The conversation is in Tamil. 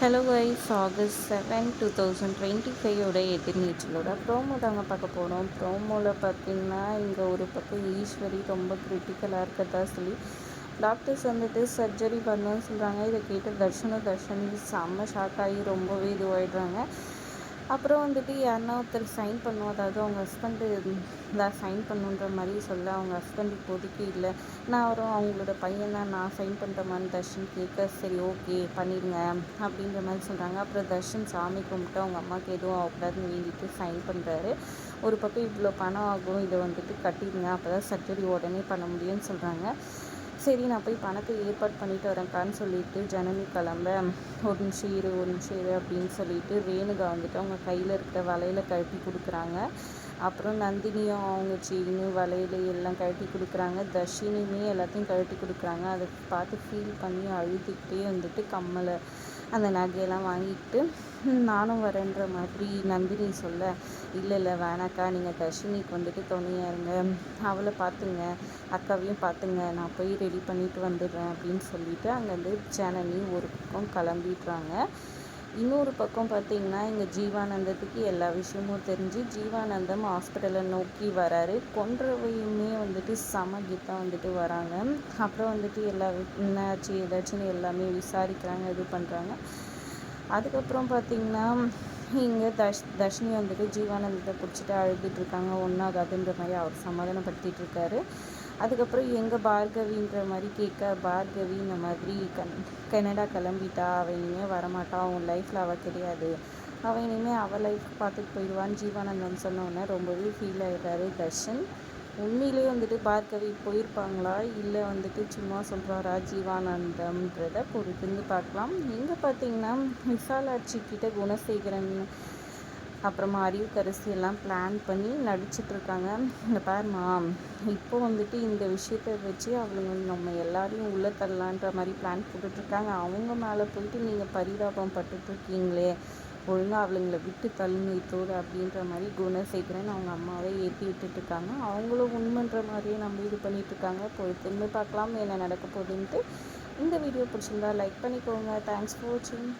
Hello wise August seven two thousand twenty ஃபைவோட எதிர்நீச்சலோட ப்ரோமோ தாங்க பார்க்க போகிறோம் ப்ரோமோவில் பார்த்தீங்கன்னா இங்கே ஒரு பக்கம் ஈஸ்வரி ரொம்ப கிரிட்டிக்கலாக இருக்கிறதா சொல்லி டாக்டர்ஸ் வந்துட்டு சர்ஜரி பண்ணணும்னு சொல்கிறாங்க இதை கேட்டு தர்ஷனும் தர்ஷனி செம்ம ஷாக் ஆகி ரொம்பவே இதுவாகிடுறாங்க அப்புறம் வந்துட்டு யாருன்னா ஒருத்தர் சைன் பண்ணுவோம் அதாவது அவங்க ஹஸ்பண்டு சைன் பண்ணுன்ற மாதிரி சொல்ல அவங்க ஹஸ்பண்ட் இப்போதைக்கு இல்லை. நான் வரும் அவங்களோட பையன் தான். நான் சைன் பண்ணுறமான்னு தர்ஷன் கேட்க சரி ஓகே பண்ணிடுங்க அப்படின்ற மாதிரி சொல்கிறாங்க அப்புறம் தர்ஷன் சாமி கும்பிட்டு அவங்க அம்மாவுக்கு எதுவும் ஆகக்கூடாதுன்னு வேண்டிட்டு சைன் பண்ணுறாரு ஒரு பக்கம் இவ்வளோ பணம் ஆகும் இதை வந்துட்டு கட்டிடுங்க. அப்போ தான் சர்ஜரி உடனே பண்ண முடியும்னு சொல்கிறாங்க சரி நான் போய் பணத்தை ஏற்பாடு பண்ணிட்டு வரேன்க்கான்னு சொல்லிட்டு ஜனனி கிளம்ப. ஒரு நிமிஷம் இரு ஒரு நிமிஷம் இரு அப்படின்னு சொல்லிட்டு ரேணுகா வந்துட்டு அவங்க கையில் இருக்கிற வலையில் கழட்டி கொடுக்குறாங்க. அப்புறம் நந்தினியும் அவங்க செயின் வளையல் எல்லாம் கழட்டி கொடுக்குறாங்க. தர்ஷினியுமே எல்லாத்தையும் கழட்டி கொடுக்குறாங்க. அதை பார்த்து ஃபீல் பண்ணி அழுதுகிட்டே வந்துட்டு கம்மலை அந்த நகையெல்லாம் வாங்கிட்டு நானும் வரேன்ற மாதிரி நந்தினி சொல்ல இல்லை இல்லை வேணாக்கா நீங்கள் தர்ஷினிக்கு வந்துட்டு துணையாக இருங்க. அவளை பார்த்துங்க அக்காவையும் பார்த்துங்க நான் போய் ரெடி பண்ணிட்டு வந்துடுறேன் அப்படின்னு சொல்லிட்டு அங்கேருந்து ஜனனி ஒரு பக்கம் கிளம்பிடுறாங்க. இன்னொரு பக்கம் பார்த்தீங்கன்னா இங்கே ஜீவானந்தத்துக்கு எல்லா விஷயமும் தெரிஞ்சு ஜீவானந்தம் ஹாஸ்பிட்டலை நோக்கி வராரு. கொன்றவையுமே வந்துட்டு சம கீதா வந்துட்டு வராங்க. அப்புறம் வந்துட்டு எல்லா என்னாச்சு ஏதாச்சும் எல்லாமே விசாரிக்கிறாங்க இது பண்ணுறாங்க அதுக்கப்புறம் பார்த்திங்கன்னா இங்கே தர்ஷ் தர்ஷினி வந்துட்டு ஜீவானந்தத்தை பிடிச்சிட்டு அழுதுட்டு இருக்காங்க. ஒன்றாகாதுன்ற மாதிரி அவர் சமாதானப்படுத்திட்டு இருக்காரு. அதுக்கப்புறம் எங்கள் பார்கவின்ற மாதிரி கேட்க பார்கவி இந்த மாதிரி கன் கனடா கிளம்பிட்டா அவள் இனிமேல் வரமாட்டா அவன் லைஃப்பில் அவள் கிடையாது. அவள் இனிமேல் அவள் லைஃப் பார்த்துட்டு போயிடுவான்னு ஜீவானந்தன் சொன்னோன்னே ரொம்பவே ஃபீல் ஆகிடுறாரு தர்ஷன். உண்மையிலே வந்துட்டு பார்கவி போயிருப்பாங்களா? இல்லை வந்துட்டு சும்மா சொல்கிறாரா ஜீவானந்தம்ன்றத பொறுத்திருந்து பார்க்கலாம். எங்கே பார்த்தீங்கன்னா விசாலாட்சி கிட்ட குணசேகரன் அப்புறமா அறிவுக்கரசி எல்லாம் பிளான் பண்ணி நடிச்சிட்ருக்காங்க. இந்த பாருமா இப்போ வந்துட்டு இந்த விஷயத்தை வச்சு அவளுங்க நம்ம எல்லாரையும் உள்ளே தரலான்ற மாதிரி பிளான் போட்டுட்ருக்காங்க. அவங்க மேலே போயிட்டு நீங்கள் பரிதாபம் பட்டுட்ருக்கீங்களே ஒழுங்காக அவளுங்களை விட்டு தள்ளுங்க அப்படின்ற மாதிரி குணசேகரன் அவங்க அம்மாவை ஏற்றி விட்டுட்ருக்காங்க. அவங்களும் உண்மைன்ற மாதிரியே நம்ம இது பண்ணிகிட்ருக்காங்க போய் திரும்பி பார்க்கலாம் என்ன நடக்க போகுதுன்ட்டு. இந்த வீடியோ பிடிச்சிருந்தா லைக் பண்ணிக்கோங்க. தேங்க்ஸ் ஃபார் வாட்சிங்